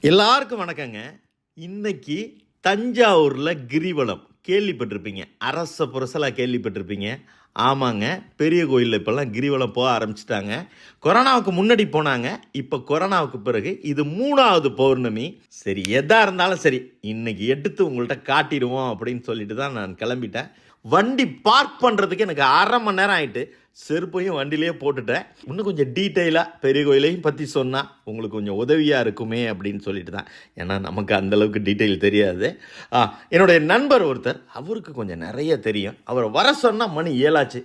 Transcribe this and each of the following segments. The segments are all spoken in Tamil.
எல்லாருக்கும் வணக்கங்க. இன்னைக்கு தஞ்சாவூரில் கிரிவலம். கேள்விப்பட்டிருப்பீங்க. அரச புரசலாக கேள்விப்பட்டிருப்பீங்க. ஆமாங்க. பெரிய கோயிலில் இப்போல்லாம் கிரிவலம் போக ஆரம்பிச்சிட்டாங்க. கொரோனாவுக்கு முன்னாடி போனாங்க. இப்போ கொரோனாவுக்கு பிறகு இது மூணாவது பௌர்ணமி. சரி எதாக இருந்தாலும் சரி இன்னைக்கு எடுத்து உங்கள்கிட்ட காட்டிடுவோம் அப்படின்னு சொல்லிட்டு தான் நான் கிளம்பிட்டேன். வண்டி பார்க் பண்ணுறதுக்கு எனக்கு அரை மணி நேரம் ஆகிட்டு செருப்பையும் வண்டியிலே போட்டுட்டேன். இன்னும் கொஞ்சம் டீட்டெயிலாக பெரிய கோயிலையும் பற்றி சொன்னால் உங்களுக்கு கொஞ்சம் உதவியாக இருக்குமே அப்படின்னு சொல்லிட்டு தான். ஏன்னா நமக்கு அந்தளவுக்கு டீட்டெயில் தெரியாது. ஆ, என்னுடைய நண்பர் ஒருத்தர் அவருக்கு கொஞ்சம் நிறைய தெரியும். அவரை வர சொன்னால் மணி ஏழாச்சு.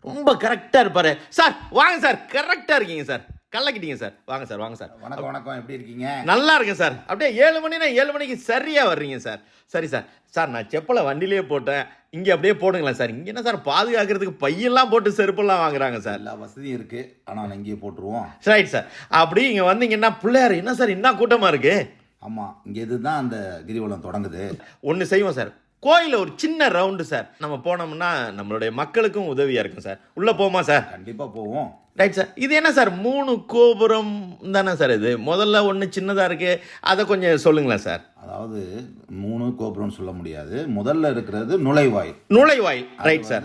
ரொம்ப கரெக்டாக இருப்பார். சார் வாங்க சார் கரெக்டாக இருக்கீங்க சார். கலக்கிட்டீங்க சார். வாங்க சார் வாங்க சார். வணக்கம் வணக்கம். எப்படி இருக்கீங்க? நல்லா இருக்கேன் சார். அப்படியே ஏழு மணினா ஏழு மணிக்கு சரியாக வர்றீங்க சார். சரி சார். சார் நான் செப்பலை வண்டியிலேயே போட்டேன். இங்கே அப்படியே போடுங்களேன் சார். இங்கே என்ன சார் பாதுகாக்கிறதுக்கு பையெல்லாம் போட்டு செருப்பெல்லாம் வாங்குறாங்க சார். எல்லா வசதியும் இருக்கு. ஆனா நான் இங்கேயே போட்டுருவோம். ரைட் சார் அப்படி இங்கே வந்தீங்கன்னா பிள்ளையார் என்ன சார் என்ன கூட்டமாக இருக்கு? ஆமா இங்க இதுதான் அந்த கிரிவலம் தொடங்குது. ஒன்று செய்வோம் சார். கோயிலில் ஒரு சின்ன ரவுண்டு சார். நம்ம போனோம்னா நம்மளுடைய மக்களுக்கும் உதவியாக இருக்கும் சார். உள்ளே போமா சார்? கண்டிப்பா போவோம். ரைட் சார் இது என்ன சார் மூணு கோபுரம் தானே சார் இது? முதல்ல ஒன்று சின்னதாக இருக்கு. அதை கொஞ்சம் சொல்லுங்களேன் சார் அதாவது மூணு கோபுரம்னு சொல்ல முடியாது. முதல்ல இருக்கிறது நுழைவாயில். நுழைவாயில். ரைட் சார்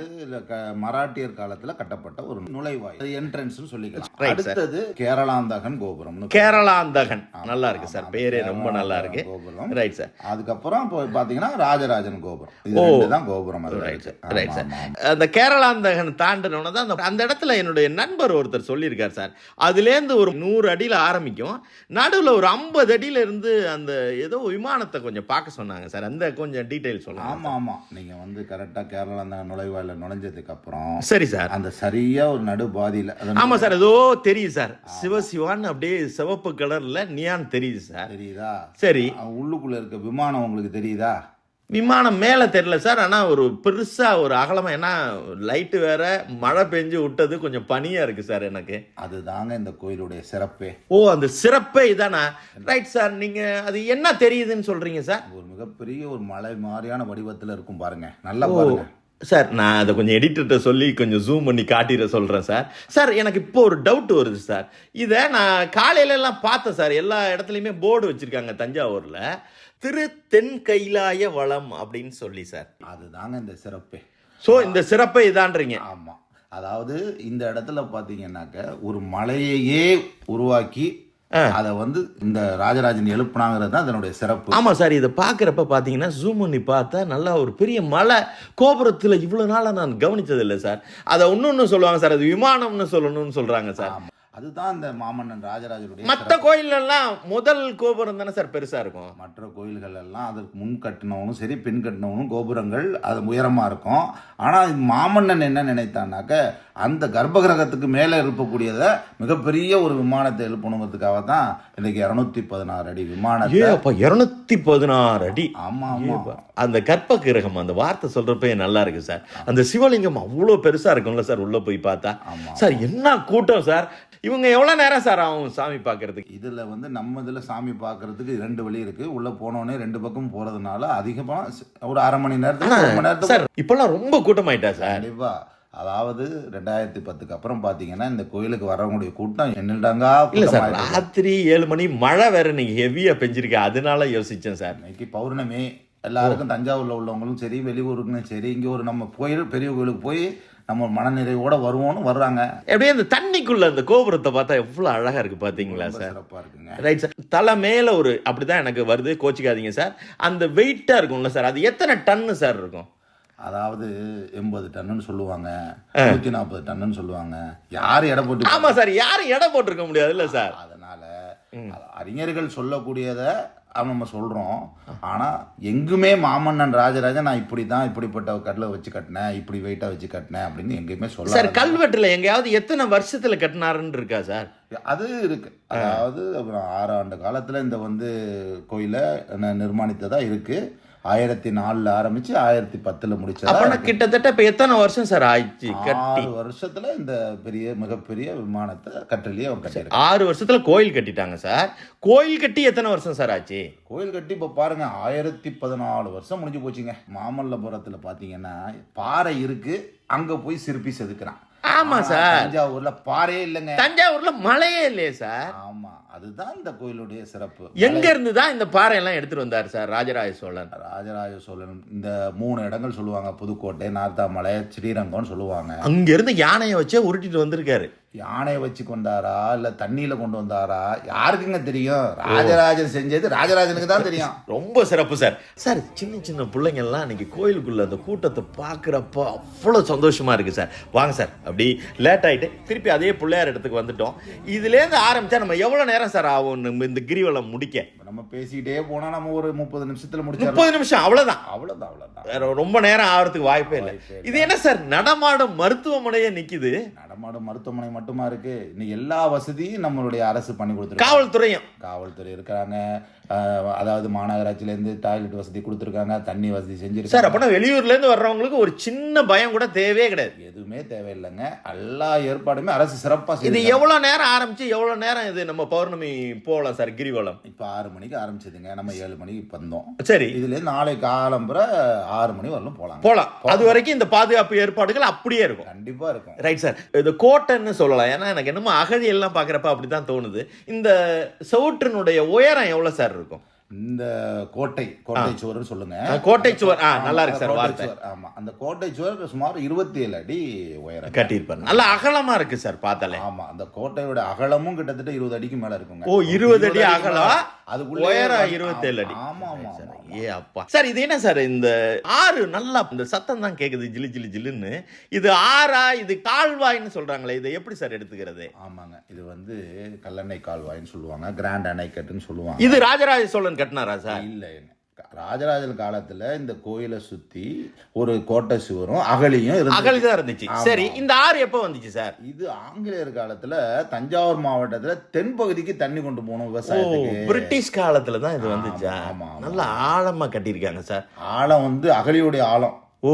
மராட்டியர் காலத்துல கட்டப்பட்ட ஒரு நுழைவாயில். என்ட்ரன்ஸ் சொல்லிக்கலாம். அடுத்தது கேரளாந்தகன் கோபுரம்னு கேரளாந்தகன். நல்லா இருக்கு சார் பேரே ரொம்ப நல்லா இருக்கு. கோபுரம். ரைட் சார் அதுக்கப்புறம் இப்போ பாத்தீங்கன்னா ராஜராஜன் கோபுரம். ஓ. தான் கோபுரம். அது ரைட் சார் ரைட் சார். அந்த கேரளாந்தகன் தாண்டினோட தான் அந்த இடத்துல என்னுடைய நண்பர் ஒருத்தர் சொல்லியிருக்கார் சார். அதுலேருந்து ஒரு நூறு அடியில் ஆரம்பிக்கும். நடுவில் ஒரு ஐம்பது அடியில இருந்து அந்த ஏதோ விமானத்தை கொஞ்சம் பார்க்க சொன்னாங்க சார். அந்த கொஞ்சம் டீட்டெயில் சொல்லுங்க ஆமா ஆமா. நீங்க வந்து கரெக்டா கேரளாந்தகன் நுழைவாயில நுழைஞ்சதுக்கு அப்புறம் சரி சார். அந்த சரியா ஒரு நடு பாதியில அது ஆமா சார். ஏதோ தெரியுது சார். சிவசிவான்னு அப்படியே சிவப்பு கலர்ல நியான் தெரியுது சார். தெரியுதா? சரி. உள்ளுக்குள்ள இருக்க விமானம் உங்களுக்கு தெரியுதா? விமானம் மேலே தெரியல சார். ஆனால் ஒரு பெருசாக ஒரு அகலமாக ஏன்னா லைட்டு வேற மழை பெஞ்சு விட்டது கொஞ்சம் பனியாக இருக்குது சார் எனக்கு. அதுதாங்க இந்த கோயிலுடைய சிறப்பே. ஓ அந்த சிறப்பே இதானா? ரைட் சார் நீங்கள் அது என்ன தெரியுதுன்னு சொல்கிறீங்க சார்? ஒரு மிகப்பெரிய ஒரு மலை மாதிரியான வடிவத்துல இருக்கும் பாருங்க. நல்லா பாருங்க. சார் நான் அதை கொஞ்சம் எடிட்டர்கிட்ட சொல்லி கொஞ்சம் ஜூம் பண்ணி காட்டிட சொல்கிறேன் சார். சார் எனக்கு இப்போ ஒரு டவுட் வருது சார். இதை நான் காலையில எல்லாம் பார்த்தேன் சார். எல்லா இடத்துலையுமே போர்டு வச்சுருக்காங்க தஞ்சாவூரில். திரு தென் கைலாய வளம் அப்படின்னு சொல்லி சார். அதுதாங்க இந்த சிறப்பே. ஸோ இந்த சிறப்பை இதான்றீங்க. ஆமா. அதாவது இந்த இடத்துல பாத்தீங்கன்னாக்க ஒரு மலையையே உருவாக்கி அதை வந்து இந்த ராஜராஜன் எழுப்புனாங்கிறது தான் அதனுடைய சிறப்பு. ஆமா சார் இதை பார்க்குறப்ப பார்த்தீங்கன்னா ஜூம் பண்ணி பார்த்தா நல்லா ஒரு பெரிய மலை கோபுரத்தில் இவ்வளோ நாளாக நான் கவனிச்சதில்லை சார். அதை இன்னொன்று சொல்லுவாங்க சார் அது விமானம்னு சொல்லணும்னு சொல்கிறாங்க சார். ஆமா. அதுதான் இந்த மாமன்னன் ராஜராஜனுடைய மற்ற கோயிலெல்லாம் முதல் கோபுரம் தானே சார் பெருசாக இருக்கும்? மற்ற கோயில்கள் எல்லாம் அதற்கு முன் கட்டினவனும் சரி பின் கட்டினவனும் கோபுரங்கள் அது உயரமா இருக்கும். ஆனா இது மாமன்னன் என்ன நினைத்தான்னாக்க அந்த கர்ப்பகிரகத்துக்கு மேலே எழுப்பக்கூடியத மிகப்பெரிய ஒரு விமானத்தை எழுப்பணுங்கிறதுக்காக தான் இன்னைக்கு இருநூத்தி பதினாறு அடி ஏ விமானத்தை அப்போ இரநூத்தி பதினாறு அடி. ஆமா ஆமா. ஏப்பா. அந்த கற்ப கிரகம் அந்த வார்த்தை சொல்றப்ப நல்லா இருக்கு சார். அந்த சிவலிங்கம் அவ்வளோ பெருசா இருக்கும்ல சார் உள்ள போய் பார்த்தா. சார் என்ன கூட்டம் சார்? இவங்க எவ்வளோ நேரம் சார் ஆகும் சாமி பார்க்கறதுக்கு? இதுல வந்து நம்ம இதுல சாமி பார்க்கிறதுக்கு ரெண்டு வழி இருக்கு. உள்ள போனோடனே ரெண்டு பக்கம் போறதுனால அதிகமா ஸ்- ஒரு அரை மணி நேரத்துக்கு ஒரு மணி நேரத்துக்கு சார் இப்பெல்லாம் ரொம்ப கூட்டமாயிட்டா சார்? கண்டிப்பா. அதாவது ரெண்டாயிரத்தி பத்துக்கு அப்புறம் பாத்தீங்கன்னா இந்த கோயிலுக்கு வரவங்களுடைய கூட்டம் என்னடாங்கா இல்ல சார் ராத்திரி ஏழு மணி மழை வேற நீங்க ஹெவியா பெஞ்சிருக்கு. அதனால யோசிச்சேன் சார். இன்னைக்கு பௌர்ணமி. எல்லாருக்கும் தஞ்சாவூர்ல உள்ளவங்களும் சரி வெளியூருக்கும் சரி இங்க ஒரு நம்ம கோயில் பெரிய கோயிலுக்கு போய் நம்ம மனநிறைவோட வருவோம்னு வர்றாங்க. அப்படியே அந்த தண்ணிக்குள்ள அந்த கோபுரத்தை பார்த்தா எவ்வளவு அழகா இருக்கு பாத்தீங்களா ரொம்ப சார்? சிறப்பா இருக்குங்க. ரைட் சார் தலை மேல ஒரு அப்படிதான் எனக்கு வருது கோச்சிக்காதீங்க சார். அந்த வெயிட்டா இருக்கும்ல சார். அது எத்தனை டன்னு சார் இருக்கும்? அதாவது எண்பது டன்னுன்னு சொல்லுவாங்க நூத்தி நாற்பது டன்னுன்னு சொல்லுவாங்க. யார் எடை போட்டு ஆமா சார். யாரும் எடை போட்டிருக்க முடியாது இல்ல சார். அதனால அது அறிஞர்கள் சொல்லக்கூடியத அவன் நம்ம சொல்றோம். ஆனா எங்குமே மாமன்னன் ராஜராஜன் நான் இப்படி தான் இப்படிப்பட்ட கட்டில வச்சு கட்டினேன் இப்படி வெயிட்டா வச்சு கட்டினேன் அப்படின்னு எங்கேயுமே சார் சொல்ல கல்வெட்டுல எங்கேயாவது எத்தனை வருஷத்துல கட்டினாருன்னு இருக்கா சார்? அது இருக்கு. அதாவது அப்புறம் ஆறு ஆண்டு காலத்துல இந்த வந்து கோயிலை ந- நிர்மாணித்ததா இருக்கு. ஆயிரத்தி நாலுல ஆரம்பிச்சு ஆயிரத்தி பத்துல முடிச்சதா. கிட்டத்தட்ட இப்ப எத்தனை வருஷம் சார் ஆயிடுச்சு? கட்டி. ஆறு வருஷத்துல இந்த பெரிய மிகப்பெரிய விமானத்தை கட்டளையே அவர் கட்டியிருக்காரு. ஆறு வருஷத்துல கோயில் கட்டிட்டாங்க சார். கோயில் கட்டி எத்தனை வருஷம் சார் ஆச்சு? கோயில் கட்டி இப்போ பாருங்க ஆயிரத்தி பதினாலு வருஷம் முடிஞ்சு போச்சுங்க. மாமல்லபுரத்தில் பார்த்தீங்கன்னா பாறை இருக்கு அங்கே போய் சிற்பி செதுக்குறான். ஆமா ஆனா சார். தஞ்சாவூர்ல பாறையே இல்லைங்க. தஞ்சாவூர்ல மழையே இல்லையே சார். ஆமா. அதுதான் இந்த கோயிலுடைய சிறப்பு. எங்க இருந்து தான் இந்த பாறை எல்லாம் எடுத்துட்டு வந்தாரு சார் ராஜராஜ சோழன்? ராஜராஜ சோழன் இந்த மூணு இடங்கள் சொல்லுவாங்க. புதுக்கோட்டை நார்த்தாமலை ஸ்ரீரங்கம்னு சொல்லுவாங்க. அங்க இருந்து யானையை வச்சே உருட்டிட்டு வந்திருக்காரு. யானையை வச்சு கொண்டாரா? இல்ல தண்ணியில கொண்டு வந்தாரா? யாருக்குங்க தெரியும்? ராஜராஜன் செஞ்சது ராஜராஜனுக்கு தான் தெரியும். ரொம்ப சிறப்பு சார். சார் சின்ன சின்ன பிள்ளைங்க எல்லாம் இன்னைக்கு கோயிலுக்குள்ள அந்த கூட்டத்தை பார்க்குறப்ப அவ்வளோ சந்தோஷமா இருக்கு சார். வாங்க சார் அப்படி லேட் ஆயிட்டு திருப்பி அதே பிள்ளையார் இடத்துக்கு வந்துட்டோம். இதுலேருந்து ஆரம்பிச்சா நம்ம எவ்வளோ நேரம் சார் ஆகும் இந்த கிரிவலம் முடிக்க. நம்ம பேசிக்கிட்டே போனா நம்ம ஒரு முப்பது நிமிஷத்துல முடிச்சிடலாம் முப்பது நிமிஷம் அவ்வளோதான் அவ்வளவுதான் அவ்வளவுதான். வேற ரொம்ப நேரம் ஆகிறதுக்கு வாய்ப்பே இல்லை. இது என்ன சார் நடமாடும் மருத்துவமனையே நிக்குது. நடமாடும் மருத்துவமனை மட்டுமா இருக்கு? இன்னும் எல்லா வசதியும் நம்மளுடைய அரசு பண்ணி கொடுத்துருக்காங்க. காவல்துறையும். காவல்துறை இருக்கிறாங்க அதாவது மாநகராட்சியில இருந்து டாய்லெட் வசதி கொடுத்துருக்காங்க. தண்ணி வசதி சார் செஞ்சிருக்காங்க அப்பனா வெளியூர்ல இருந்து வர்றவங்களுக்கு ஒரு சின்ன பயம் கூட தேவையே கிடையாது. எதுவுமே தேவையில்லைங்க. எல்லா ஏற்பாடுமே அரசு சிறப்பா இது செய்து எவ்வளவு நேரம் ஆரம்பிச்சு எவ்வளவு நேரம் இது நம்ம பௌர்ணமி போகலாம் சார் கிரிவலம்? இப்ப ஆறு மணிக்கு ஆரம்பிச்சதுங்க. நம்ம ஏழு மணிக்கு இப்ப வந்தோம். சரி. இதுல இருந்து நாளை காலம்புற ஆறு மணி வரலும் போலாம் போலாம் அது வரைக்கும் இந்த பாதுகாப்பு ஏற்பாடுகள் அப்படியே இருக்கும். கண்டிப்பா இருக்கும். ரைட் சார் இது கோட்டைன்னு சொல்லலாம். ஏன்னா எனக்கு என்னமோ அகழி எல்லாம் பார்க்குறப்ப அப்படி தான் தோணுது. இந்த சவுற்றினுடைய உயரம் எவ்வளோ சார் இருக்கும்? இந்த கோட்டை கோட்டை சுவர்னு சொல்லுங்க. கோட்டை சுவர். ஆ நல்லா இருக்கு சார் வார்த்தை. ஆமா அந்த கோட்டை சுவர் சுமார் இருபத்தி ஏழு அடி உயரம். கட்டியிருப்பாரு. நல்ல அகலமா இருக்கு சார் பார்த்தாலே. ஆமா அந்த கோட்டையோட அகலமும் கிட்டத்தட்ட இருபது அடிக்கு மேல இருக்குங்க. ஓ இருபது அடி அகலம். அதுக்குள்ளே உயரம் வந்து- இருபத்தேழு அடி. ஆமா ஆமா. ஏ அப்பா. சார் இது என்ன சார்? இந்த ஆறு நல்லா இந்த சத்தம் தான் கேக்குது ஜிலு ஜிலு ஜிலுன்னு. இது ஆறா இது கால்வாய்ன்னு சொல்றாங்களே இதை எப்படி சார் எடுத்துக்கிறது? ஆமாங்க. இது வந்து கல்லணை கால்வாய்ன்னு சொல்லுவாங்க கிராண்ட் அணைக்கட்டுன்னு சொல்லுவாங்க. இது ராஜராஜ சோழன் கட்டினாரா சார்? இல்லைங்க. ராஜராஜன் காலத்துல இந்த கோயிலை சுத்தி ஒரு கோட்டை சுவரும் இருந்துச்சு. அகழி தான் இருந்துச்சு. சரி இந்த ஆறு எப்போ வந்துச்சு சார் இது ஆங்கிலேயர் காலத்துல தஞ்சாவூர் மாவட்டத்துல தென்பகுதிக்கு தண்ணி கொண்டு போகணும் விவசாயத்துக்கு பிரிட்டிஷ் காலத்துல தான் இது வந்துச்சா ஆமா. நல்ல ஆழமா கட்டியிருக்காங்க சார் ஆழம் வந்து அகழியுடைய ஆழம் ஓ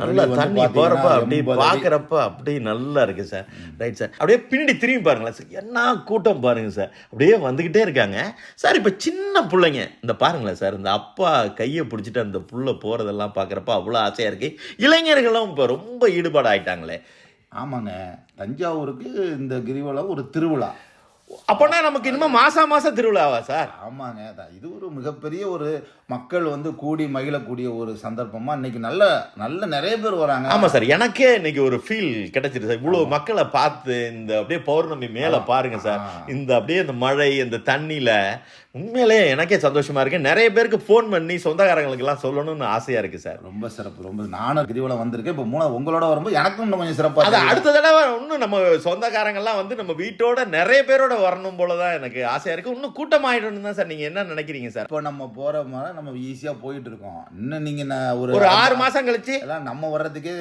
நல்ல தண்ணி போறப்ப அப்படியே 80 அடி. பாக்குறப்ப அப்படியே நல்லா இருக்கு சார். ரைட் சார் அப்படியே பின்னாடி திரும்பி பாருங்களேன் சார். என்ன கூட்டம் பாருங்க சார். அப்படியே வந்துகிட்டே இருக்காங்க. சார் இப்ப சின்ன பிள்ளைங்க இந்த பாருங்களேன் சார் இந்த அப்பா கையை பிடிச்சிட்டு அந்த புள்ள போறதெல்லாம் பாக்குறப்ப அவ்வளோ ஆசையா இருக்கு. இளைஞர்களும் இப்ப ரொம்ப ஈடுபாடு ஆயிட்டாங்களே ஆமாங்க. தஞ்சாவூருக்கு இந்த கிரிவலம் ஒரு திருவிழா. அப்போனா நமக்கு இனிமே மாசா மாசம் திருவிழாவா சார்? ஆமாங்க இது ஒரு மிகப்பெரிய ஒரு மக்கள் வந்து கூடி மகிழக்கூடிய ஒரு சந்தர்ப்பமா இன்னைக்கு நல்ல நல்ல நிறைய பேர் வராங்க. ஆமா சார் எனக்கே இன்னைக்கு ஒரு ஃபீல் கிடைச்சிட்டு சார். இவ்வளவு மக்களை பார்த்து இந்த அப்படியே பௌர்ணமி மேல பாருங்க சார். இந்த அப்படியே இந்த மழை இந்த தண்ணியில உண்மையிலே எனக்கே சந்தோஷமா இருக்கு. நிறைய பேருக்கு ஃபோன் பண்ணி சொந்தக்காரங்களுக்கு எல்லாம் சொல்லணும்னு ஆசையா இருக்கு சார். ரொம்ப சிறப்பு. ரொம்ப நானும் கிரிவலம் வந்திருக்கேன். இப்போ மூணு உங்களோட வரும்போது எனக்கும் இன்னும் கொஞ்சம் சிறப்பா அது. அடுத்த தடவை இன்னும் நம்ம சொந்தக்காரங்க எல்லாம் வந்து நம்ம வீட்டோட நிறைய பேரோட வரணும் போலதான் எனக்கு ஆசையா இருக்கு. இன்னும் கூட்டமாயிடணும் தான் சார் நீங்க என்ன நினைக்கிறீங்க சார்? இப்போ நம்ம போற மாதிரி நம்ம ஈஸியா போயிட்டு இருக்கோம். இன்னும் நீங்க ஒரு ஒரு ஆறு மாசம் கழிச்சு? எல்லாம் நம்ம வர்றதுக்கே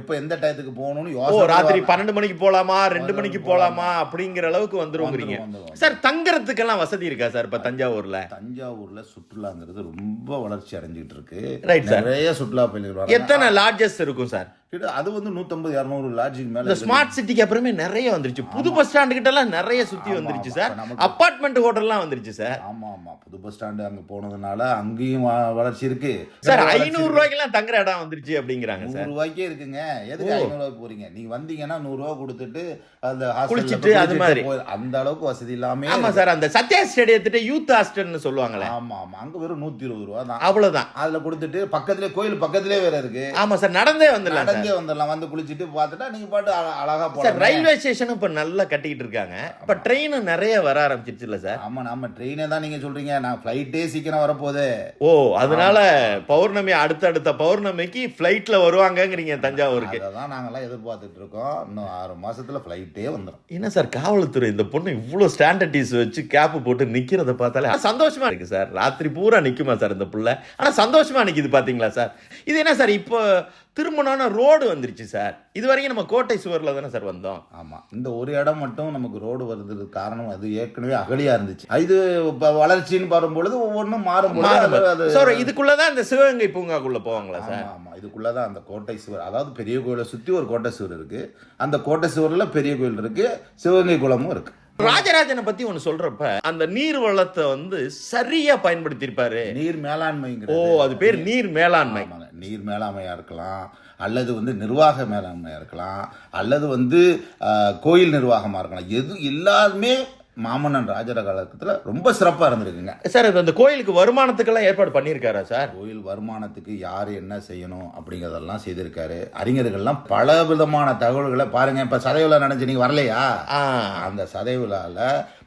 எப்ப எந்த டயத்துக்கு போகணும்னு ராத்திரி. பன்னெண்டு மணிக்கு போலாமா? ரெண்டு மணிக்கு போலாமா? அப்படிங்கிற அளவுக்கு வந்துரும். சார் தங்குறதுக்கெல்லாம் வசதி இருக்கா சார்? தஞ்சாவூர்ல. தஞ்சாவூர்ல சுற்றுலாங்கிறது ரொம்ப வளர்ச்சி அடைஞ்சிட்டு இருக்கு. நிறைய சுற்றுலா பயணிகள் எத்தனை லாட்ஜஸ் இருக்கும் சார் கிட்ட அது வந்து நூத்தம்பது இரநூறு லாட்ஜுக்கு மேல. ஸ்மார்ட் சிட்டிக்கு அப்புறமே நிறைய வந்துருச்சு. புது பஸ் ஸ்டாண்டு கிட்ட எல்லாம் நிறைய சுத்தி ஆமா, வந்துருச்சு. சார் அப்ப நமக்கு- அபார்ட்மெண்ட் ஹோட்டல்லாம் வந்துருச்சு சார் ஆமா ஆமா. புது பஸ் ஸ்டாண்டு அங்க போனதுனால அங்கேயும் வளர்ச்சி இருக்கு. சார் நிறைய வளர்ச்சி ஐநூறு இருக்கு. ரூபாய்க்கெல்லாம் தங்குற இடம் வந்துருச்சு அப்படிங்கிறாங்க சார் ரூபாய்க்கே இருக்குங்க. எதுக்கு ஓ. ஐநூறு ரூபாய்க்கு போறீங்க? நீங்க வந்தீங்கன்னா நூறு ரூபாய் கொடுத்துட்டு அந்த குளிச்சிட்டு அது மாதிரி. அந்த அளவுக்கு வசதி இல்லாம ஆமா சார் அந்த சத்யா ஸ்டேடியத்திட்ட யூத் ஹாஸ்டல்னு சொல்லுவாங்களே. ஆமா ஆமா. அங்க வெறும் நூத்தி இருபது ரூபா தான். அவ்வளவுதான். அதுல கொடுத்துட்டு பக்கத்துலயே கோயில் பக்கத்துலயே வேற இருக்கு. ஆமா சார் நடந்தே வந்துடலாம் நடந்தே வந்துடலாம் வந்து குளிச்சிட்டு பார்த்துட்டா நீங்க பாட்டு அழ- அழகா சார் போலாம் ரயில்வே ஸ்டேஷனும் இப்ப நல்லா கட்டிக்கிட்டு இருக்காங்க. இப்ப ட்ரெயினும் நிறைய வர ஆரம்பிச்சிருச்சுல்ல சார்? ஆமா நம்ம ட்ரெயினே தான் நீங்க சொல்றீங்க. நான் ஃபிளைட்டே சீக்கிரம் வரப்போகுது. ஓ அதனால பௌர்ணமி அடுத்தடுத்த பௌர்ணமிக்கு ஃபிளைட்ல வருவாங்கங்கிறீங்க தஞ்சாவூருக்கு. அதை தான் நாங்கெல்லாம் எதிர்பார்த்துட்டு இருக்கோம். இன்னும் ஆறு மாசத்துல ஃபிளைட்டே வந்துடும் என்ன சார் காவல்துறை இந்த பொண்ணு இவ்வளோ ஸ்டாண்டர்டிஸ் வச்சு கேப்பு போட்டு நிக்கிறத பார்த்தாலே சந்தோஷமா இருக்கு சார். ராத்திரி பூரா நிக்குமா சார் இந்த புள்ள? ஆனா சந்தோஷமா நிக்குது பாத்தீங்களா சார்? இது என்ன சார் இப்போ திருமணம்னா ரோடு வந்துருச்சு சார். இது வரைக்கும் நம்ம கோட்டை சுவர்ல தானே சார் வந்தோம். ஆமா. இந்த ஒரு இடம் மட்டும் நமக்கு ரோடு வருதுக்கு காரணம் அது ஏற்கனவே அகலியா இருந்துச்சு. இது இப்ப வளர்ச்சின்னு வரும் பொழுது ஒவ்வொன்றும் மாறும் சார் இதுக்குள்ளதான் இந்த சிவகங்கை பூங்காக்குள்ள போவாங்களா சார்? ஆமா. இதுக்குள்ளதான் அந்த கோட்டை சுவர். அதாவது பெரிய கோயிலை சுத்தி ஒரு கோட்டை சுவர் இருக்கு. அந்த கோட்டை சுவர்ல பெரிய கோயில் இருக்கு சிவகங்கை குளமும் இருக்கு. ராஜராஜனை பத்தி ஒண்ணு சொல்றப்ப அந்த நீர் வளத்தை வந்து சரியா பயன்படுத்தி இருப்பாரு நீர் ஓ மேலாண்மைங்கிறது அது பேர் நீர் மேலாண்மை. நீர் மேலாண்மையாக இருக்கலாம் அல்லது வந்து நிர்வாக மேலாண்மையாக இருக்கலாம் அல்லது வந்து கோயில் நிர்வாகமாக இருக்கலாம். எது எல்லாருமே மாமன்னன் ராஜர காலத்தில் ரொம்ப சிறப்பாக இருந்திருக்குங்க. சார் இது அந்த கோயிலுக்கு வருமானத்துக்கெல்லாம் ஏற்பாடு பண்ணியிருக்காரா சார்? கோயில் வருமானத்துக்கு யார் என்ன செய்யணும் அப்படிங்கிறதெல்லாம் செய்திருக்காரு. அறிஞர்கள்லாம் பல விதமான தகவல்களை பாருங்க இப்போ சதை விழா நினைச்சு நீங்க வரலையா? அந்த சதை விழாவில்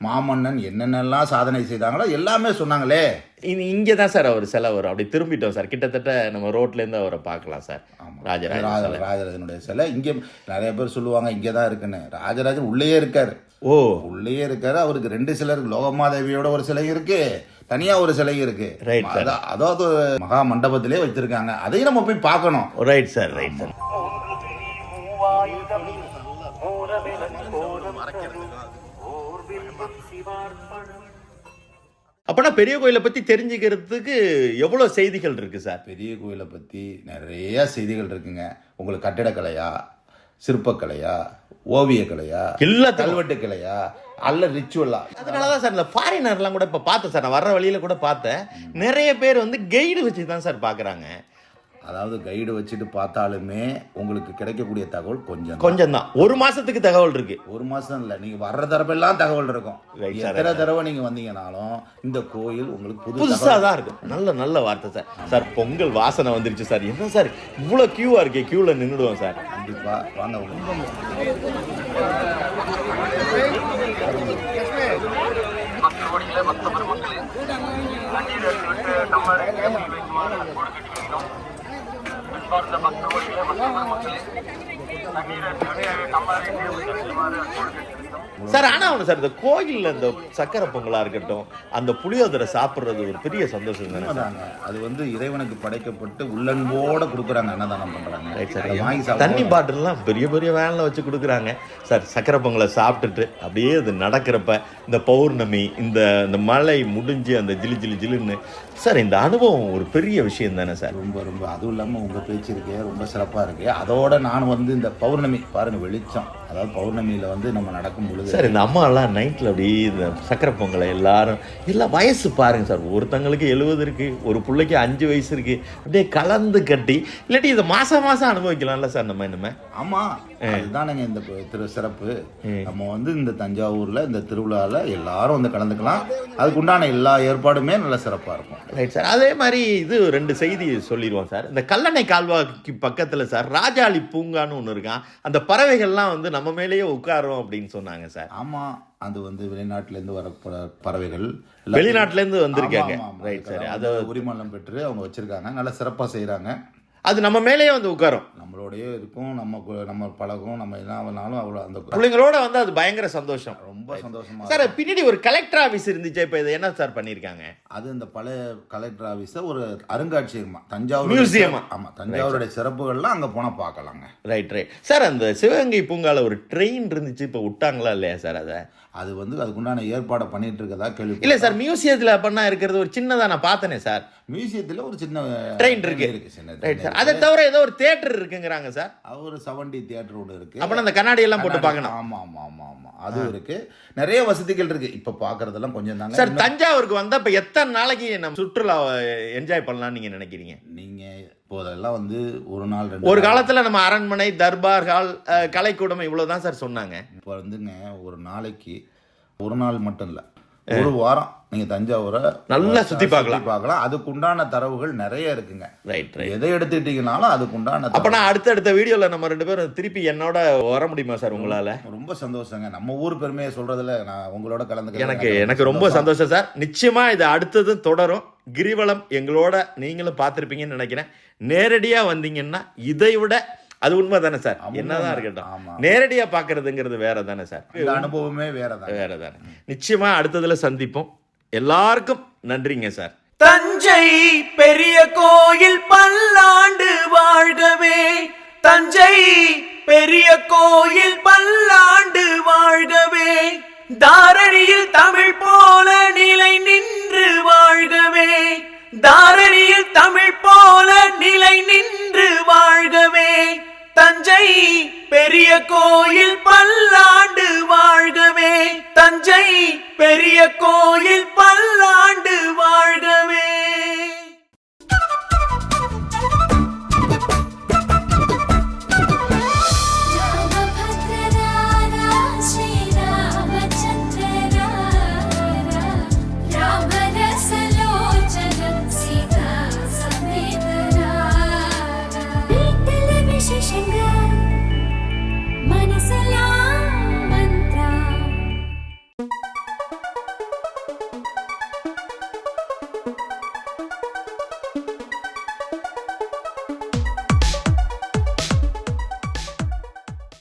மாமன்னன் என்னென்னலாம் சாதனை செய்தாங்களோ எல்லாமே சொன்னாங்களே. இது இங்கே தான் சார் அவர் செலவு வரும். அப்படி திரும்பிட்டோம் சார். கிட்டத்தட்ட நம்ம ரோட்லேருந்து அவரை பார்க்கலாம் சார். ராஜராஜ ராஜ- சிலை. ராஜராஜனுடைய சிலை. இங்கே நிறைய பேர் சொல்லுவாங்க இங்கே தான் இருக்குன்னு. ராஜராஜன் உள்ளேயே இருக்காரு. ஓ. உள்ளேயே இருக்காரு. அவருக்கு ரெண்டு சிலை இருக்கு. லோகமாதேவியோட ஒரு சிலை இருக்கு. தனியா ஒரு சிலை இருக்கு. அதாவது மகா மண்டபத்திலே வச்சிருக்காங்க. அதையும் நம்ம போய் பார்க்கணும். ரைட் சார் ரைட் சார் அப்பனா பெரிய கோயிலை பத்தி தெரிஞ்சுக்கிறதுக்கு எவ்வளவு செய்திகள் இருக்கு சார்? பெரிய கோயிலை பற்றி நிறைய செய்திகள் இருக்குங்க. உங்களுக்கு கட்டிடக்கலையா சிற்பக்கலையா ஓவியக்கலையா எல்லாத்துக்கும். கல்வெட்டுக்கலையா அல்ல ரிச்சுவலா அதனாலதான் சார் இந்த ஃபாரினர்லாம் கூட இப்ப பார்த்தேன் சார். நான் வர்ற வழியில கூட பார்த்தேன். நிறைய பேர் வந்து கைடு வச்சு தான் சார் பாக்குறாங்க அதாவது கைடு வச்சுட்டு பார்த்தாலுமே உங்களுக்கு கிடைக்கக்கூடிய தகவல் கொஞ்சம். கொஞ்சம் தான் ஒரு மாசத்துக்கு தகவல் இருக்கு. ஒரு மாசம் இல்லை நீங்க வர்ற தரப்பெல்லாம் தகவல் இருக்கும். எத்தனை தடவை நீங்க வந்தீங்கனாலும் இந்த கோயில் உங்களுக்கு புது புதுசா தகவல். தான் இருக்கும் நல்ல நல்ல வார்த்தை சார் சார் பொங்கல் வாசனை வந்துருச்சு சார் என்ன சார் இவ்வளவு கியூவா இருக்கே கியூல நின்றுடுவோம் சார் கண்டிப்பா. வாங்க உங்களுக்கு கோடிகளே ಬಂದ ಭಕ್ತ ಒಳ್ಳೆ ಭಕ್ತರು ಮೊದಲೇ ನೀರು ಕಂಬಾರಿ ನೀರು சார் ஆனா ஒண்ணு சார் இந்த கோயில்ல இந்த சக்கரை பொங்கலா இருக்கட்டும் அந்த புளியோதரை சாப்பிடுறது ஒரு பெரிய சந்தோஷம் தானே அது வந்து இறைவனுக்கு படைக்கப்பட்டு உள்ளன்போட கொடுக்குறாங்க அன்னதானம் பண்றாங்க. ரைட் சார் வாங்கி தண்ணி பாட்டில்லாம் பெரிய பெரிய வேனில் வச்சு கொடுக்குறாங்க. சார் சக்கரை பொங்கலை சாப்பிட்டுட்டு அப்படியே அது நடக்கிறப்ப இந்த பௌர்ணமி இந்த இந்த மழை முடிஞ்சு அந்த ஜிலு ஜிலு ஜிலுன்னு சார் இந்த அனுபவம் ஒரு பெரிய விஷயம் தானே சார்? ரொம்ப ரொம்ப. அதுவும் இல்லாமல் உங்கள் பேச்சு இருக்கே ரொம்ப சிறப்பாக இருக்கு. அதோட நான் வந்து இந்த பௌர்ணமி பாருங்க வெளிச்சம். அதாவது பௌர்ணமியில் வந்து நம்ம நடக்கும் பொழுது சார் இந்த அம்மாலாம் நைட்டில் அப்படியே இந்த சக்கரை பொங்கலை எல்லாரும் எல்லாம் வயசு பாருங்க சார். ஒருத்தங்களுக்கு எழுபது இருக்கு ஒரு பிள்ளைக்கு அஞ்சு வயசு இருக்கு. அப்படியே கலந்து கட்டி இல்லாட்டி இதை மாசம் மாசம் அனுபவிக்கலாம்ல சார் நம்ம இனிமே? ஆமாம் அதுதானங்க இந்த திரு சிறப்பு. நம்ம வந்து இந்த தஞ்சாவூரில் இந்த திருவிழாவில் எல்லாரும் வந்து கலந்துக்கலாம். அதுக்கு உண்டான எல்லா ஏற்பாடுமே நல்ல சிறப்பாக இருக்கும். ரைட் சார் அதே மாதிரி இது ரெண்டு செய்தி சொல்லிடுவோம் சார். இந்த கல்லணை கால்வாய்க்கு பக்கத்தில் சார் ராஜாளி பூங்கான்னு ஒன்று இருக்கான். அந்த பறவைகள்லாம் வந்து நம்ம மேலேயே உட்காரும் அப்படின்னு சொன்னாங்க சார். ஆமாம் அது வந்து வெளிநாட்டிலேருந்து வர பறவைகள். வெளிநாட்டிலேருந்து வந்திருக்காங்க. ரைட் சார் அது உரிமம் பெற்று அவங்க வச்சிருக்காங்க. நல்லா சிறப்பாக செய்கிறாங்க அது நம்ம மேலேயே வந்து உட்காரும். நம்மளோடயே இருக்கும். நம்ம நம்ம பழகும். நம்ம என்ன வேணாலும் அவ்வளோ அந்த பிள்ளைங்களோட வந்து அது பயங்கர சந்தோஷம். ரொம்ப சந்தோஷமா சார் பின்னாடி ஒரு கலெக்டர் ஆஃபீஸ் இருந்துச்சு. இப்போ இதை என்ன சார் பண்ணியிருக்காங்க அது இந்த பழைய கலெக்டர் ஆஃபீஸை ஒரு அருங்காட்சியகமா தஞ்சாவூர் Museum-ஆ. ஆமா தஞ்சாவூருடைய சிறப்புகள்லாம் அங்க போனா பார்க்கலாங்க. ரைட் ரைட் சார் அந்த சிவகங்கை பூங்கால ஒரு ட்ரெயின் இருந்துச்சு இப்போ விட்டாங்களா இல்லையா சார் அதை? அது வந்து அதுக்குண்டான ஏற்பாடை பண்ணிட்டு இருக்கதா கேள்வி இல்லை சார் மியூசியத்தில் பண்ணா இருக்கிறது ஒரு சின்னதாக நான் பார்த்தேனே சார் மியூசியத்துல ஒரு சின்ன ட்ரெயின் இருக்கு. இருக்கு சின்ன ரைட் சார் அதை தவிர ஏதோ ஒரு தேட்டர் இருக்குங்கிறாங்க சார் ஒரு செவன்டி தியேட்டர் ஒன்று இருக்கு. அப்போ அந்த கண்ணாடி எல்லாம் போட்டு பார்க்கணும். ஆமா ஆமா ஆமா ஆமா. அதுவும் இருக்கு. நிறைய வசதிகள் இருக்கு. இப்ப பாக்குறதெல்லாம் கொஞ்சம் தாங்க. சார் தஞ்சாவூருக்கு வந்தா இப்போ எத்தனை நாளைக்கு நம்ம சுற்றுலா என்ஜாய் பண்ணலாம்னு நீங்க நினைக்கிறீங்க? நீங்க இப்போதெல்லாம் வந்து ஒரு நாள் ஒரு காலத்துல நம்ம அரண்மனை தர்பார் ஹால் கலைக்கூடம் இவ்வளவுதான் சார் சொன்னாங்க. இப்போ வந்துங்க ஒரு நாளைக்கு ஒரு நாள் மட்டும் இல்லை. ஒரு வாரம் நீங்க தஞ்சாவூரை நல்லா சுத்தி பார்க்கலாம். பார்க்கலாம். அதுக்கு உண்டான தரவுகள் நிறைய இருக்குங்க. ரைட் ரைட் எதை எடுத்துக்கிட்டீங்கனாலும் அதுக்கு உண்டான அப்ப நான் அடுத்தடுத்த வீடியோல நம்ம ரெண்டு பேரும் திருப்பி என்னோட வர முடியுமா சார் உங்களால? ரொம்ப சந்தோஷங்க. நம்ம ஊர் பெருமையை சொல்றதுல நான் உங்களோட கலந்துக்கிறேன் எனக்கு எனக்கு ரொம்ப சந்தோஷம். சார். நிச்சயமா இது அடுத்ததும் தொடரும். கிரிவலம் எங்களோட நீங்களும் பார்த்துருப்பீங்கன்னு நினைக்கிறேன். நேரடியா வந்தீங்கன்னா இதை விட அது உண்மை தானே சார் என்னதான். இருக்கட்டும். நேரடியா பார்க்கறதுங்கிறது வேற தானே சார்? இந்த அனுபவமே வேற தான் வேற தானே நிச்சயமா அடுத்ததுல சந்திப்போம். எல்லாருக்கும் நன்றிங்க சார். தஞ்சை பெரிய கோயில் பல்லாண்டு வாழ்கவே. தஞ்சை பெரிய கோயில் பல்லாண்டு வாழ்கவே. தாரணியில் தமிழ் போல நிலை நின்று வாழ்கவே. தாரணியில் தமிழ் போல நிலை நின்று வாழ்கவே. தஞ்சை பெரிய கோயில் பல்லாண்டு வாழ்கவே. தஞ்சை பெரிய கோயில் பல்லாண்டு வாழ்கவே.